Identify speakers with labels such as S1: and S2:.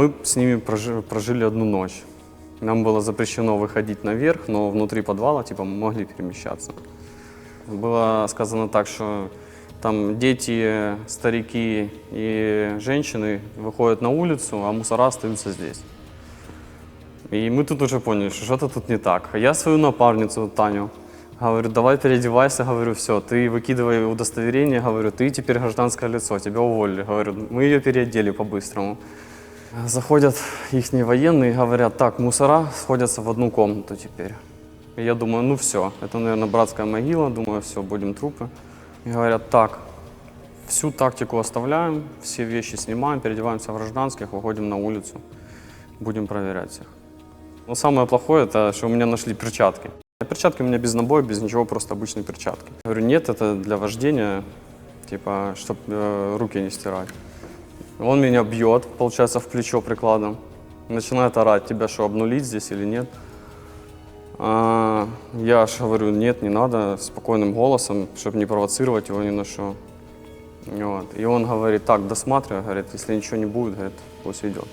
S1: Мы с ними прожи- прожили одну ночь. Нам было запрещено выходить наверх, но внутри подвала типа мы могли перемещаться. Было сказано так, что там дети, старики и женщины выходят на улицу, а мусора остаются здесь. И мы тут уже поняли, что что-то тут не так. Я свою напарницу Таню говорю, давай переодевайся, говорю, все, ты выкидывай удостоверение, говорю, ты теперь гражданское лицо, тебя уволили. Говорю, мы ее переодели по-быстрому. Заходят их военные и говорят, так, мусора сходятся в одну комнату теперь. И я думаю, ну все, это, наверное, братская могила, думаю, все, будем трупы. И говорят, так, всю тактику оставляем, все вещи снимаем, переодеваемся в гражданских, выходим на улицу, будем проверять всех. Но самое плохое, это что у меня нашли перчатки. Перчатки у меня без набоя, без ничего, просто обычные перчатки. Я говорю, нет, это для вождения, типа, чтобы руки не стирать. Он меня бьет, получается, в плечо прикладом. Начинает орать, тебя что, обнулить здесь или нет? А, я же говорю, нет, не надо, спокойным голосом, чтобы не провоцировать его ни на что. Вот. И он говорит, так, досматривай, говорит, если ничего не будет, говорит, пусть идет.